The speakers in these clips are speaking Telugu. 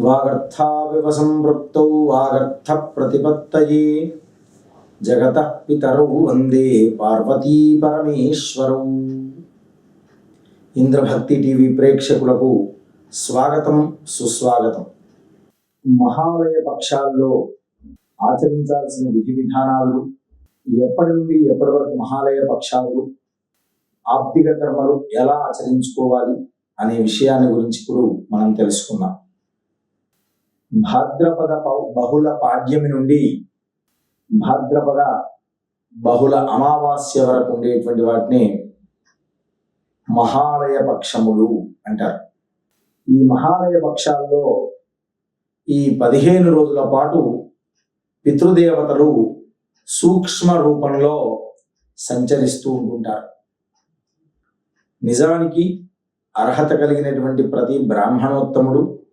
వాగర్థావివ సంవృప్తౌ వాగర్థ ప్రతిపత్తయే జగత పితరౌ వందే పార్వతీ పరమేశ్వరౌ. ఇంద్రభక్తి టీవీ ప్రేక్షకులకు స్వాగతం సుస్వాగతం. మహాలయ పక్షాల్లో ఆచరించాల్సిన విధి విధానాలు ఎప్పటి నుండి ఎప్పటి వరకు మహాలయ పక్షాలు ఆప్తిక కర్మలు ఎలా ఆచరించుకోవాలి అనే విషయాన్ని గురించి ఇప్పుడు మనం తెలుసుకుందాం. భాద్రపద బహుళ పాడ్యమి నుండి భాద్రపద బహుళ అమావాస్య వరకు ఉండేటువంటి వాటిని మహాలయ పక్షములు అంటారు. ఈ మహాలయ పక్షాల్లో ఈ పదిహేను రోజుల పాటు పితృదేవతలు సూక్ష్మ రూపంలో సంచరిస్తూ ఉంటుంటారు. నిజానికి అర్హత కలిగినటువంటి ప్రతి బ్రాహ్మణోత్తముడు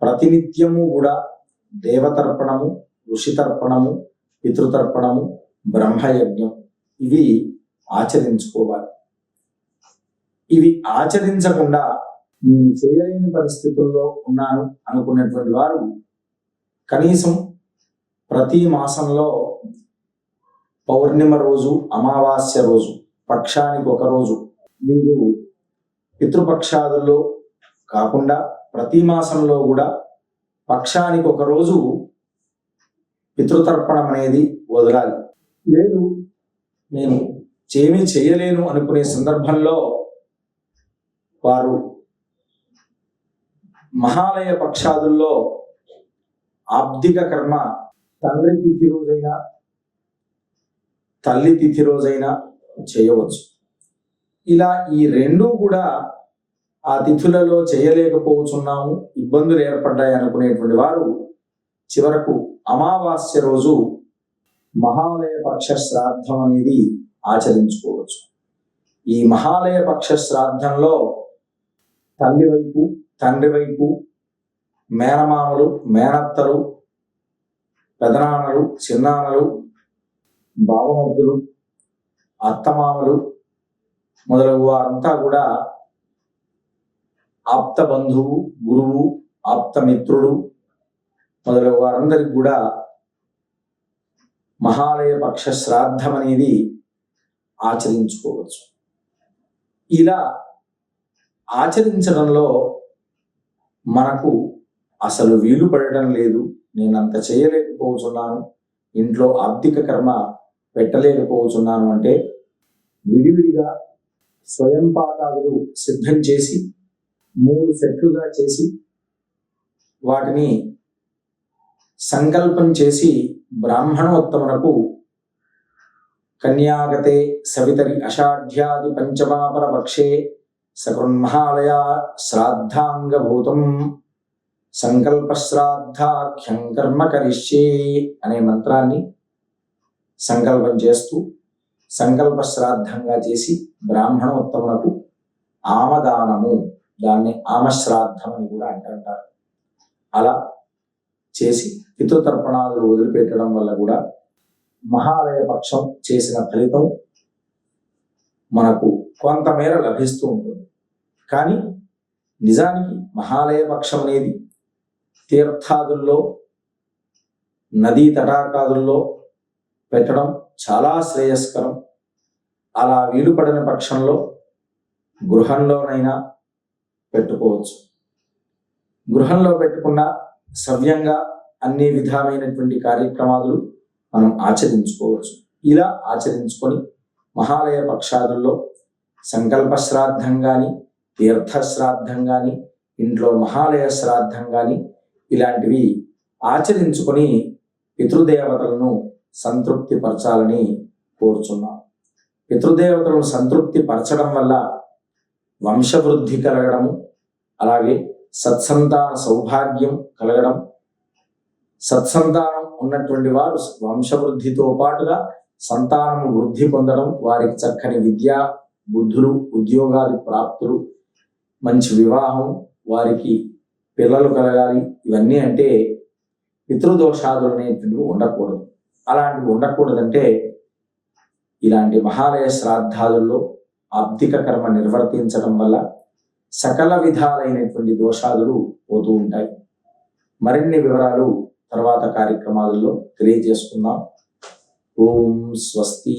ప్రతినిత్యము కూడా దేవతర్పణము ఋషితర్పణము పితృతర్పణము బ్రహ్మయజ్ఞం. ఇవి ఆచరించుకోవాలి. ఇవి ఆచరించకుండా నేను చేయలేని పరిస్థితుల్లో ఉన్నాను అనుకున్నటువంటి వారు కనీసం ప్రతి మాసంలో పౌర్ణిమ రోజు అమావాస్య రోజు పక్షానికి ఒక రోజు. మీరు పితృపక్షాదుల్లో కాకుండా ప్రతి మాసంలో కూడా పక్షానికి ఒక రోజు పితృతర్పణం అనేది వదలాలి. లేదు నేను ఏమీ చేయలేను అనుకునే సందర్భంలో వారు మహాలయ పక్షాదుల్లో ఆబ్దిక కర్మ తండ్రి తిథి రోజైనా తల్లి తిథి రోజైనా చేయవచ్చు. ఇలా ఈ రెండూ కూడా ఆ తిథులలో చేయలేకపోతున్నాము ఇబ్బందులు ఏర్పడ్డాయి అనుకునేటువంటి వారు చివరకు అమావాస్య రోజు మహాలయ పక్ష శ్రాద్ధం అనేది ఆచరించుకోవచ్చు. ఈ మహాలయ పక్ష శ్రాద్ధంలో తల్లి వైపు తండ్రి వైపు మేనమామలు మేనత్తలు పెదనాన్నలు చిన్నాన్నలు బావమర్దులు అత్తమామలు మొదలగు వారంతా కూడా ఆప్త బంధువు గురువు ఆప్త మిత్రుడు మొదలగు వారందరికి కూడా మహాలయ పక్ష శ్రాద్ధం అనేది ఆచరించుకోవచ్చు. ఇలా ఆచరించడంలో మనకు అసలు వీలు పడటం లేదు. నేను అంత చేయలేకపోతున్నాను. ఇంట్లో ఆర్థిక కర్మ పెట్టలేకపోతున్నాను అంటే విడివిడిగా స్వయం పాకాదులు సిద్ధం చేసి మూడు సెట్లుగా చేసి వాటిని సంకల్పం చేసి బ్రాహ్మణోత్తమునకు కన్యాగతే సవితరి అషాఢ్యాది పంచమాపర పక్షే సకృన్మహాలయ శ్రాద్ధాంగభూతం సంకల్పశ్రాద్ధాఖ్యం కర్మ కరిష్యే అనే మంత్రాన్ని సంకల్పం చేస్తూ సంకల్ప శ్రాద్ధంగా చేసి బ్రాహ్మణోత్తమునకు ఆమదానము. దాన్ని ఆమశ్రాద్ధం అని కూడా అంటుంటారు. అలా చేసి పితృతర్పణాదులు వదిలిపెట్టడం వల్ల కూడా మహాలయ పక్షం చేసిన ఫలితం మనకు కొంతమేర లభిస్తూ ఉంటుంది. కానీ నిజానికి మహాలయ పక్షం అనేది తీర్థాదుల్లో నదీ తటాకాదుల్లో పెట్టడం చాలా శ్రేయస్కరం. అలా వీలు పడిన పక్షంలో గృహంలోనైనా పెట్టుకోవచ్చు. గృహంలో పెట్టుకున్న సవ్యంగా అన్ని విధమైనటువంటి కార్యక్రమాలు మనం ఆచరించుకోవచ్చు. ఇలా ఆచరించుకొని మహాలయ పక్షాదుల్లో సంకల్ప శ్రాద్ధం కానీ తీర్థ శ్రాద్ధం కానీ ఇంట్లో మహాలయ శ్రాద్ధం కానీ ఇలాంటివి ఆచరించుకొని పితృదేవతలను సంతృప్తి పరచాలని కోరుచున్నాం. పితృదేవతలను సంతృప్తి పరచడం వల్ల వంశవృద్ధి కలగడము అలాగే సత్సంతాన సౌభాగ్యం కలగడం. సత్సంతానం ఉన్నటువంటి వారు వంశవృద్ధితో పాటుగా సంతానం వృద్ధి పొందడం వారికి చక్కని విద్య బుద్ధులు ఉద్యోగాది ప్రాప్తులు మంచి వివాహం వారికి పిల్లలు కలగాలి ఇవన్నీ అంటే పితృదోషాదులు అనేటువంటివి ఉండకూడదు. అలాంటివి ఉండకూడదంటే ఇలాంటి మహాలయ శ్రాద్ధాదుల్లో ఆర్థిక కర్మ నిర్వర్తించడం వల్ల సకల విధాలైనటువంటి దోషాలు పోతూ ఉంటాయి. మరిన్ని వివరాలు తర్వాత కార్యక్రమాలలో తెలియజేసుకుందాం. ఓం స్వస్తి.